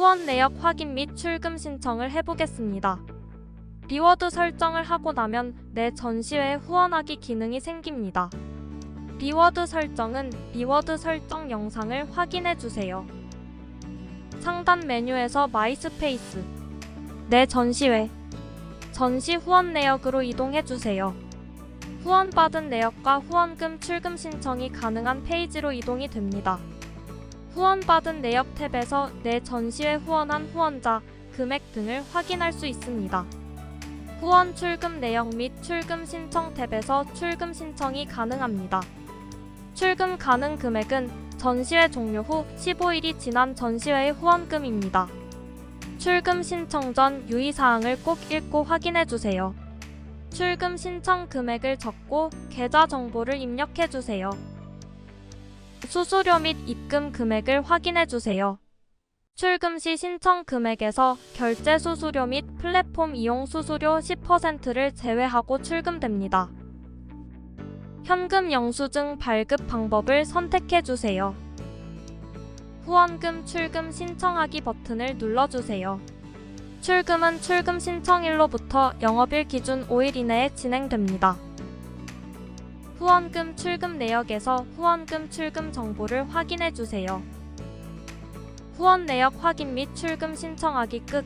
후원 내역 확인 및 출금 신청을 해보겠습니다. 리워드 설정을 하고 나면 내 전시회에 후원하기 기능이 생깁니다. 리워드 설정은 리워드 설정 영상을 확인해 주세요. 상단 메뉴에서 마이스페이스 내 전시회 전시 후원 내역으로 이동해 주세요. 후원받은 내역과 후원금 출금 신청이 가능한 페이지로 이동이 됩니다. 후원받은 내역 탭에서 내 전시회 후원한 후원자, 금액 등을 확인할 수 있습니다. 후원 출금 내역 및 출금 신청 탭에서 출금 신청이 가능합니다. 출금 가능 금액은 전시회 종료 후 15일이 지난 전시회의 후원금입니다. 출금 신청 전 유의사항을 꼭 읽고 확인해 주세요. 출금 신청 금액을 적고 계좌 정보를 입력해 주세요. 수수료 및 입금 금액을 확인해 주세요. 출금 시 신청 금액에서 결제 수수료 및 플랫폼 이용 수수료 10%를 제외하고 출금됩니다. 현금 영수증 발급 방법을 선택해 주세요. 후원금 출금 신청하기 버튼을 눌러주세요. 출금은 출금 신청일로부터 영업일 기준 5일 이내에 진행됩니다. 후원금 출금 내역에서 후원금 출금 정보를 확인해 주세요. 후원 내역 확인 및 출금 신청하기 끝.